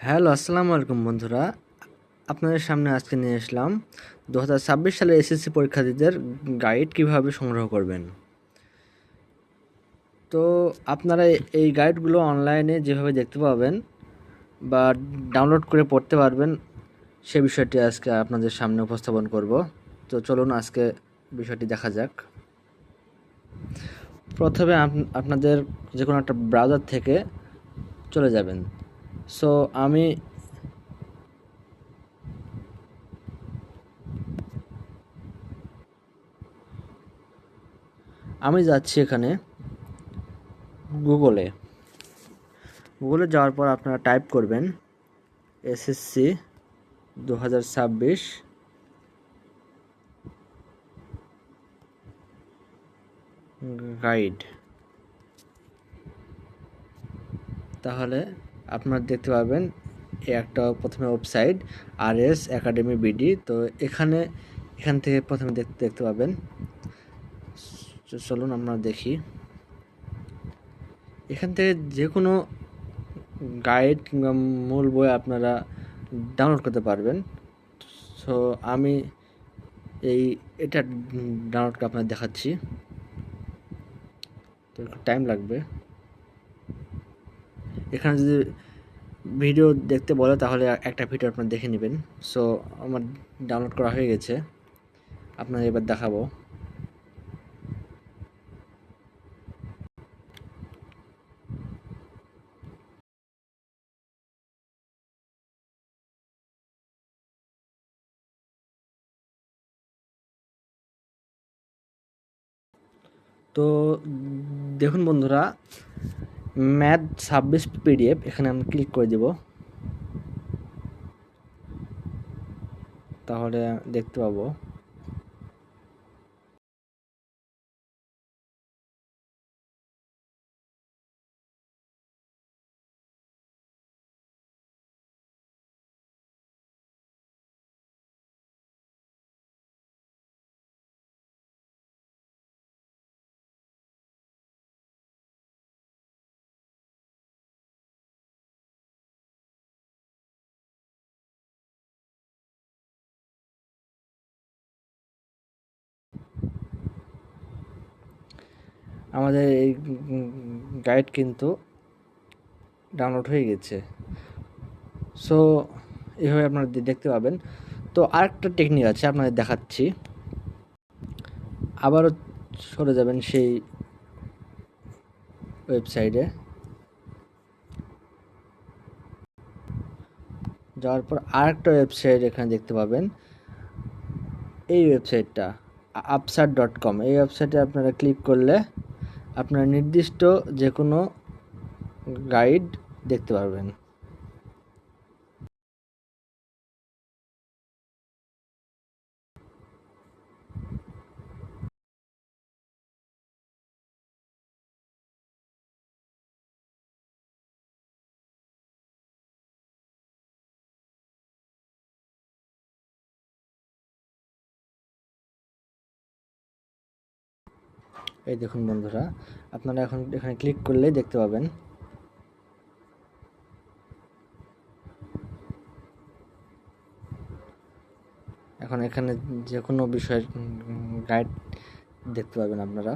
Hello, আসসালামু আলাইকুম বন্ধুরা। আপনাদের সামনে আজকে নিয়ে আসলাম দু হাজার ছাব্বিশ সালে এসএসসি পরীক্ষার্থীদের গাইড কীভাবে সংগ্রহ করবেন। তো আপনারা এই গাইডগুলো অনলাইনে যেভাবে দেখতে পাবেন বা ডাউনলোড করে পড়তে পারবেন, সে বিষয়টি আজকে আপনাদের সামনে উপস্থাপন করব। তো চলুন আজকে বিষয়টি দেখা যাক। প্রথমে আপ- আপনাদের যে কোনো একটা ব্রাউজার থেকে চলে যাবেন। সো আমি আমি যাচ্ছি এখানে গুগলে গুগলে যাওয়ার পর আপনারা টাইপ করবেন এসএসসি দু হাজার ছাব্বিশ। গাইড তাহলে আপনারা দেখতে পাবেন এই একটা প্রথমে website R S academy BD. তো এখানে, এখান থেকে প্রথমে দেখতে দেখতে পাবেন। চলুন আমরা দেখি। এখান থেকে যে কোনো গাইড কিংবা মূল বই আপনারা ডাউনলোড করতে পারবেন। সো, আমি এই, এটা ডাউনলোড করে আপনাদের দেখাচ্ছি। তো একটু টাইম লাগবে। এখানে যদি ভিডিও দেখতে বলে, তাহলে একটা ভিডিও আপনারা দেখে নেবেন। সো আমার ডাউনলোড করা হয়ে গেছে। আপনার এবার দেখাবো। তো, দেখুন বন্ধুরা ম্যাথ ছাব্বিশ পিডিএফ এখানে আমি ক্লিক করে দেব। তাহলে দেখতে পাবো। আমাদের এই গাইড কিন্তু ডাউনলোড হয়ে গেছে। সো এভাবে আপনারা দেখতে পাবেন। তো আরেকটা টেকনিক আছে আপনাদের দেখাচ্ছি। আবারও সরে যাবেন সেই ওয়েবসাইটে যাওয়ার পর আরেকটা ওয়েবসাইট এখানে দেখতে পাবেন। এই ওয়েবসাইটটা আপসার ডট কম এই ওয়েবসাইটে আপনারা ক্লিক করলে আপনারা নির্দিষ্ট যে কোনো গাইড দেখতে পারবেন। এই দেখুন বন্ধুরা, আপনারা এখন এখানে ক্লিক করলেই দেখতে পাবেন। এখন এখানে যে কোনো বিষয়ের গাইড দেখতে পাবেন আপনারা।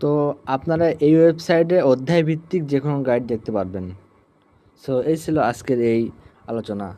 তো আপনারা এই ওয়েবসাইটে অধ্যায় ভিত্তিক যে কোনো গাইড দেখতে পারবেন। সো এই ছিল আজকের এই আলোচনা।